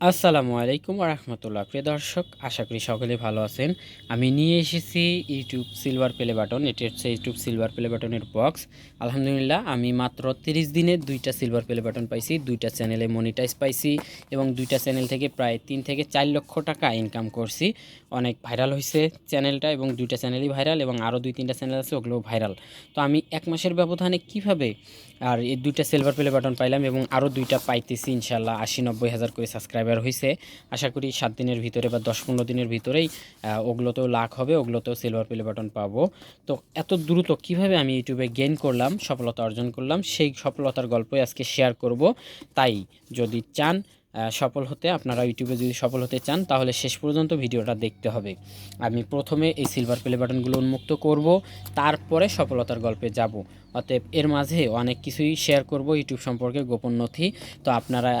আসসালামু আলাইকুম রহমতুল্লাহ প্রিয় দর্শক, আশা করি সকলে ভালো আছেন। আমি নিয়ে এসেছি ইউটিউব সিলভার প্লে বাটন। এটি হচ্ছে ইউটিউব সিলভার প্লে বাটনের বক্স। আলহামদুলিল্লাহ, আমি মাত্র তিরিশ দিনে দুইটা সিলভার প্লে বাটন পাইছি, দুইটা চ্যানেলে মনিটাইজ পাইছি এবং দুইটা চ্যানেল থেকে প্রায় তিন থেকে চার লক্ষ টাকা ইনকাম করছি। অনেক ভাইরাল হয়েছে চ্যানেলটা এবং দুইটা চ্যানেলই ভাইরাল এবং আরও দুই তিনটা চ্যানেল আছে, ওগুলোও ভাইরাল তো আমি এক মাসের ব্যবধানে কীভাবে আর এই দুইটা সিলভার প্লে বাটন পাইলাম এবং আরও দুইটা পাইতেছি ইনশাল্লাহ আশি নব্বই হাজার করে সাবস্ক্রাইবার হয়েছে আশা করি সাত দিনের ভিতরে বা দশ পনেরো দিনের ভিতরেই ওগুলোতেও লাখ হবে, ওগুলোতেও সিলভার প্লে বাটন পাবো। তো এত দ্রুত কীভাবে আমি ইউটিউবে গেইন করলাম, সফলতা অর্জন করলাম, সেই সফলতার গল্পই আজকে শেয়ার করব। তাই যদি চান সফল হতে, আপনারা ইউটিউবে যদি সফল হতে চান, তাহলে শেষ পর্যন্ত ভিডিওটা দেখতে হবে। আমি প্রথমে এই সিলভার প্লে বাটনগুলো উন্মুক্ত করব, তারপরে সফলতার গল্পে যাব। অতএব এর মাঝে অনেক কিছুই শেয়ার করব ইউটিউব সম্পর্কে গোপন নথি, তো আপনারা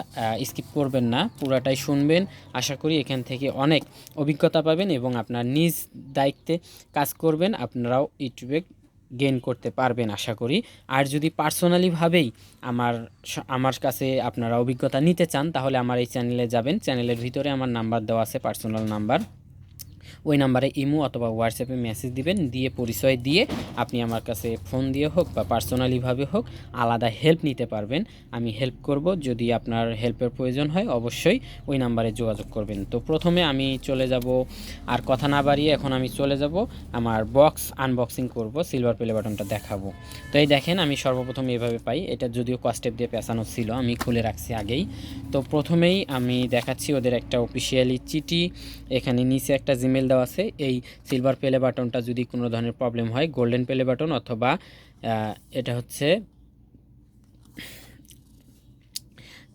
স্কিপ করবেন না, পুরাটাই শুনবেন। আশা করি এখান থেকে অনেক অভিজ্ঞতা পাবেন এবং আপনার নিজ দায়িত্বে কাজ করবেন, আপনারাও ইউটিউবে গেইন করতে পারবেন আশা করি। আর যদি পার্সোনালিভাবেই আমার আমার কাছে আপনারা অভিজ্ঞতা নিতে চান, তাহলে আমার এই চ্যানেলে যাবেন। চ্যানেলের ভিতরে আমার নাম্বার দেওয়া আছে পার্সোনাল নাম্বার ওই নাম্বারে ইমো অথবা হোয়াটসঅ্যাপে মেসেজ দিবেন, দিয়ে পরিচয় দিয়ে আপনি আমার কাছে ফোন দিয়ে হোক বা পার্সোনালিভাবে হোক আলাদা হেল্প নিতে পারবেন। আমি হেল্প করব, যদি আপনার হেল্পের প্রয়োজন হয় অবশ্যই ওই নাম্বারে যোগাযোগ করবেন। তো প্রথমে আমি চলে যাব, আর কথা না বাড়িয়ে এখন আমি চলে যাব, আমার বক্স আনবক্সিং করব, সিলভার প্লে বাটনটা দেখাবো। তো এই দেখেন, আমি সর্বপ্রথম এভাবে পাই, এটা যদিও কস্টেপ দিয়ে পেঁচানো ছিল, আমি খুলে রাখছি আগেই। তো প্রথমেই আমি দেখাচ্ছি ওদের একটা অফিসিয়ালি চিঠি, এখানে নিচে একটা জিমেল দেওয়া আছে, এই সিলভার পেলে বাটনটা যদি কোনো ধরনের প্রবলেম হয় গোল্ডেন পেলে বাটন অথবা এটা হচ্ছে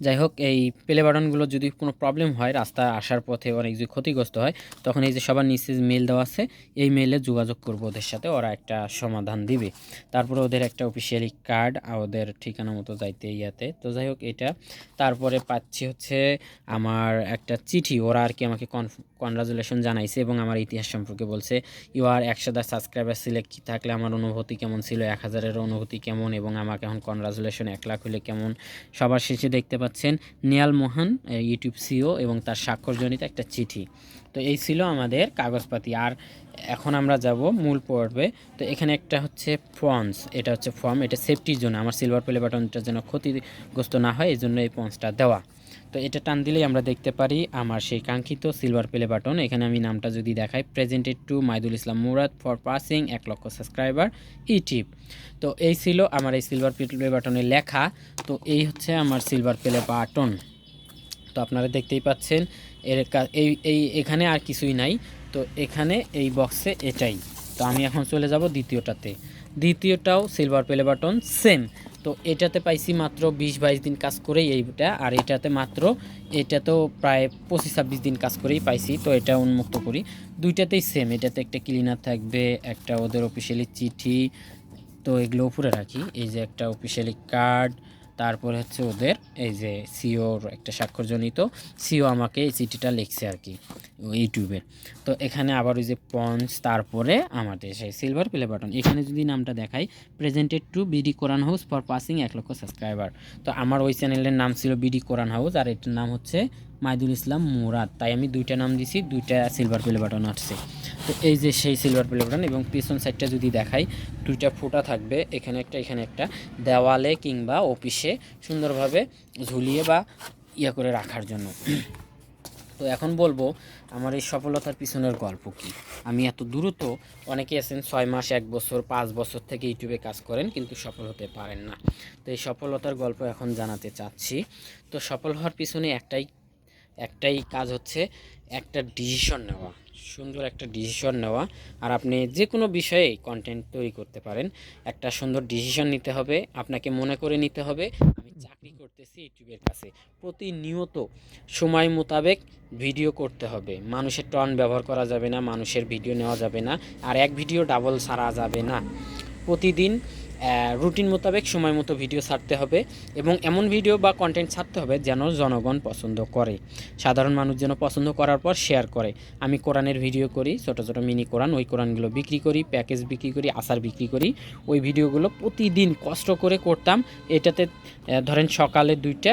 যাই হোক এই প্লে বাটনগুলো যদি কোনো প্রবলেম হয়, রাস্তা আসার পথে অনেক যদি ক্ষতিগ্রস্ত হয়, তখন এই যে সবার নিচে মেল দেওয়া আছে, এই মেলে যোগাযোগ করব ওদের সাথে, ওরা একটা সমাধান দিবে। তারপরে ওদের একটা অফিসিয়ালি কার্ড ওদের ঠিকানা মতো যাইতে ইয়াতে। তো যাই হোক এটা। তারপরে পাচ্ছি হচ্ছে আমার একটা চিঠি, ওরা আর কি আমাকে কনগ্রাচুলেশন জানাইছে এবং আমার ইতিহাস সম্পর্কে বলছে ইউ আর একশো সাবস্ক্রাইবার সিলেক্ট থাকলে আমার অনুভূতি কেমন ছিল? এক হাজারের অনুভূতি কেমন? এবং আমাকে এখন কনগ্রাচুলেশন এক লাখ হলে কেমন? সবার শেষে দেখতে পাচ্ছেন নিয়াল মোহন ইউটিউব সিও এবং তার স্বাক্ষরজনিত একটা চিঠি। তো এই ছিল আমাদের কাগজপাতি। আর এখন আমরা যাব মূল পর্বে। তো এখানে একটা হচ্ছে ফর্মস, এটা হচ্ছে ফর্ম, এটা সেফটির জন্য, আমার সিলভার প্লে বাটনটার জন্য ক্ষতিগ্রস্ত না হয় এই জন্য এই পন্সটা দেওয়া। তো এটা টান দিলেই আমরা দেখতে পারি আমার সেই কাঙ্ক্ষিত সিলভার প্লে বাটন এখানে আমি নামটা যদি দেখাই presented to Maidul Islam Murad for passing এক লক্ষ সাবস্ক্রাইবার ইউটিউব তো এই ছিল আমার এই সিলভার প্লে বাটনে লেখা। তো এই হচ্ছে আমার সিলভার প্লে বাটন তো আপনারা দেখতেই পাচ্ছেন, এর এই এই, এখানে আর কিছুই নাই। তো এখানে এই বক্সে এটাই। তো আমি এখন চলে যাব দ্বিতীয়টাতে। দ্বিতীয়টাও সিলভার প্লে বাটন সেম তো এটাতে পাইছি মাত্র বিশ বাইশ দিন কাজ করেই এইটা আর এটাতে মাত্র এটা তো প্রায় পঁচিশ ছাব্বিশ দিন কাজ করেই পাইছি, তো এটা উন্মুক্ত করি। দুইটাতেই সেম এটাতে একটা ক্লিনার থাকবে, একটা ওদের অফিসিয়ালি চিঠি, তো এগুলো উপরে রাখি। এই যে একটা অফিসিয়ালি কার্ড তারপরে হচ্ছে ওদের এই যে সিওর একটা স্বাক্ষরজনিত, সিও আমাকে এই চিঠিটা লিখছে আর কি ইউটিউবে। তো এখানে আবার ওই যে পঞ্চ তারপরে আমাদের সেই সিলভার প্লে বাটন, এখানে যদি নামটা দেখাই presented to BD Quran house for passing এক লক্ষ সাবস্ক্রাইবার তো আমার ওই চ্যানেলের নাম ছিল বিডি কোরআন হাউস আর এটার নাম হচ্ছে মাইদুল ইসলাম মুরাদ। তাই আমি দুইটা নাম দিছি, দুইটা সিলভার প্লে বাটন আসছে। তো এই যে সেই সিলভার প্লে বাটন এবং পিছন সাইডটা যদি দেখাই, দুইটা ফোঁটা থাকবে, এখানে একটা এখানে একটা। দেওয়ালে কিংবা অফিসে সুন্দরভাবে ঝুলিয়ে বা ইয়ে করে রাখার জন্য। তো এখন বলব, আমার এই সফলতার পিছনের গল্প কি? আমি এত দ্রুত অনেকে আছেন ছয় মাস, এক বছর, পাঁচ বছর থেকে ইউটিউবে কাজ করেন, কিন্তু সফল হতে পারেন না। তো এই সফলতার গল্প এখন জানাতে চাচ্ছি। তো সফল হওয়ার পিছনে একটাই একটাই কাজ হচ্ছে একটা ডিসিশন নেওয়া। সুন্দর একটা ডিসিশন নেওয়া। আর আপনি যে কোনো বিষয়ে কন্টেন্ট তৈরি করতে পারেন। একটা সুন্দর ডিসিশন নিতে হবে, আপনাকে মনে করে নিতে হবে, আমি চাকরি করতেছি ইউটিউবের কাছে। প্রতিনিয়ত সময় মোতাবেক ভিডিও করতে হবে। মানুষের টন ব্যবহার করা যাবে না, মানুষের ভিডিও নেওয়া যাবে না। আর এক ভিডিও ডাবল ছাড়া যাবে না। প্রতিদিন রুটিন মোতাবেক সময় মতো ভিডিও ছাড়তে হবে এবং এমন ভিডিও বা কন্টেন্ট ছাড়তে হবে যেন জনগণ পছন্দ করে। সাধারণ মানুষ যেন পছন্দ করার পর শেয়ার করে। আমি কোরআনের ভিডিও করি, ছোট ছোট মিনি কোরআন, ওই কোরআনগুলো বিক্রি করি প্যাকেজ বিক্রি করি, আচার বিক্রি করি। ওই ভিডিওগুলো প্রতিদিন কষ্ট করে করতাম। এটাতে ধরেন সকালে দুইটা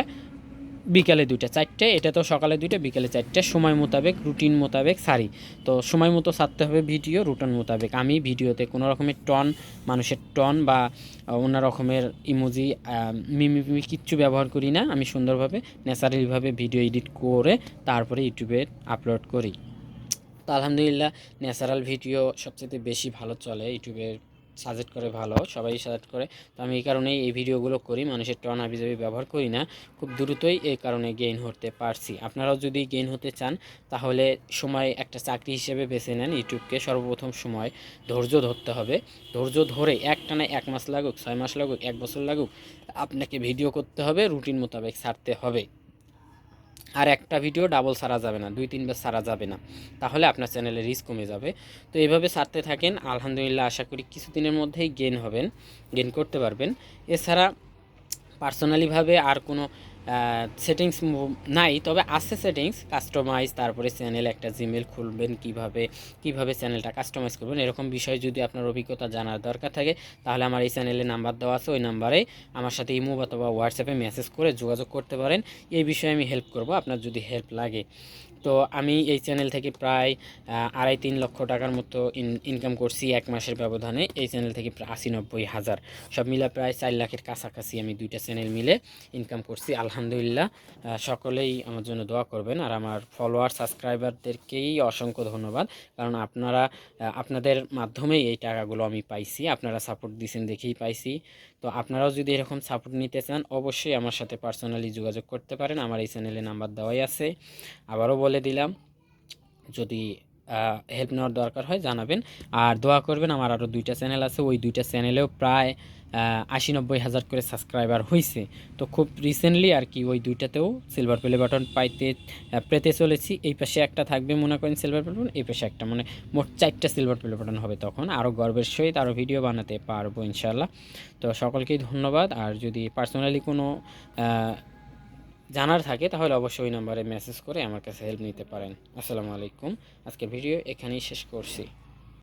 বিকালে দুইটা, চারটে, এটা তো সকালে দুইটা, বিকালে চারটে। সময় মোতাবেক রুটিন মোতাবেক সারি তো সময় মতো সারতে হবে ভিডিও রুটিন মোতাবেক। আমি ভিডিওতে কোনো রকমের টন মানুষের টন বা অন্য রকমের ইমোজি মিমি কিচ্ছু ব্যবহার করি না। আমি সুন্দরভাবে ন্যাচারালিভাবে ভিডিও এডিট করে তারপরে ইউটিউবে আপলোড করি। তো আলহামদুলিল্লাহ ন্যাচারাল ভিডিও সবচেয়ে বেশি ভালো চলে ইউটিউবে সাজেস্ট করে ভালো, সবাই সাজেস্ট করে। তো আমি এই কারণেই এই ভিডিওগুলো করি, মানুষের টন আবিজাবি ব্যবহার করি না। খুব দ্রুতই এই কারণে গেইন হতে পারছি। আপনারাও যদি গেইন হতে চান, তাহলে সময় একটা চাকরি হিসেবে বেছে নেন ইউটিউবকে। সর্বপ্রথম সময় ধৈর্য ধরতে হবে। ধৈর্য ধরে একটানা এক মাস লাগুক, ছয় মাস লাগুক, এক বছর লাগুক, আপনাকে ভিডিও করতে হবে রুটিন মোতাবেক ছাড়তে হবে। আর একটা ভিডিও ডাবল সারা যাবে না, দুই তিনবার সারা যাবে না। তাহলে আপনার চ্যানেলে রিস্ক কমে যাবে। তো এইভাবে সারতে থাকেন, আলহামদুলিল্লাহ আশা করি কিছুদিনের মধ্যেই গেন হবেন গেন করতে পারবেন। এছাড়া পার্সোনালিভাবে আর কোনো সেটিংস নাই, তবে আছে সেটিংস কাস্টমাইজ তারপরে চ্যানেল একটা জিমেল খুলবেন কীভাবে কীভাবে চ্যানেলটা কাস্টমাইজ করবেন, এরকম বিষয়ে যদি আপনার অভিজ্ঞতা জানার দরকার থাকে, তাহলে আমার এই চ্যানেলে নাম্বার দেওয়া আছে, ওই নাম্বারে আমার সাথে ইমো অথবা হোয়াটসঅ্যাপে মেসেজ করে যোগাযোগ করতে পারেন, এই বিষয়ে আমি হেল্প করব, আপনার যদি হেল্প লাগে। তো আমি এই চ্যানেল থেকে প্রায় আড়াই তিন লক্ষ টাকার মতো ইনকাম করছি এক মাসের ব্যবধানে। এই চ্যানেল থেকে আশি নব্বই হাজার। সব মিলে প্রায় চার লাখের কাছাকাছি আমি দুইটা চ্যানেল মিলে ইনকাম করছি, আলহামদুলিল্লাহ। সকলেই আমার জন্য দোয়া করবেন। আর আমার ফলোয়ার সাবস্ক্রাইবারদেরকেই অসংখ্য ধন্যবাদ। কারণ আপনারা আপনাদের মাধ্যমেই এই টাকাগুলো আমি পাইছি, আপনারা সাপোর্ট দিয়েছেন দেখেই পাইছি। তো আপনারাও যদি এরকম সাপোর্ট নিতে চান, অবশ্যই আমার সাথে পার্সোনালি যোগাযোগ করতে পারেন। আমার এই চ্যানেলে নাম্বার দেওয়াই আছে। আবারও বলে দিলাম। যদি হেল্প নেওয়ার দরকার হয় জানাবেন। আর দোয়া করবেন, আমার আরও দুইটা চ্যানেল আছে। ওই দুইটা চ্যানেলেও প্রায় আশি নব্বই হাজার করে সাবস্ক্রাইবার হয়েছে তো খুব রিসেন্টলি আর কি ওই দুইটাতেও সিলভার প্লে বাটন পাইতে পেতে চলেছি। এই পাশে একটা থাকবে, মনে করেন সিলভার প্লে বাটন এই পাশে একটা। মানে মোট চারটা সিলভার প্লে বাটন হবে তখন। আরও গর্বের সহিত আরও ভিডিও বানাতে পারব ইনশাল্লাহ তো সকলকেই ধন্যবাদ। আর যদি পার্সোনালি কোনো জানার থাকে, তাহলে অবশ্যই ওই নাম্বারে মেসেজ করে আমার কাছে হেল্প নিতে পারেন। আসসালামু আলাইকুম। আজকে ভিডিও এখানেই শেষ করছি।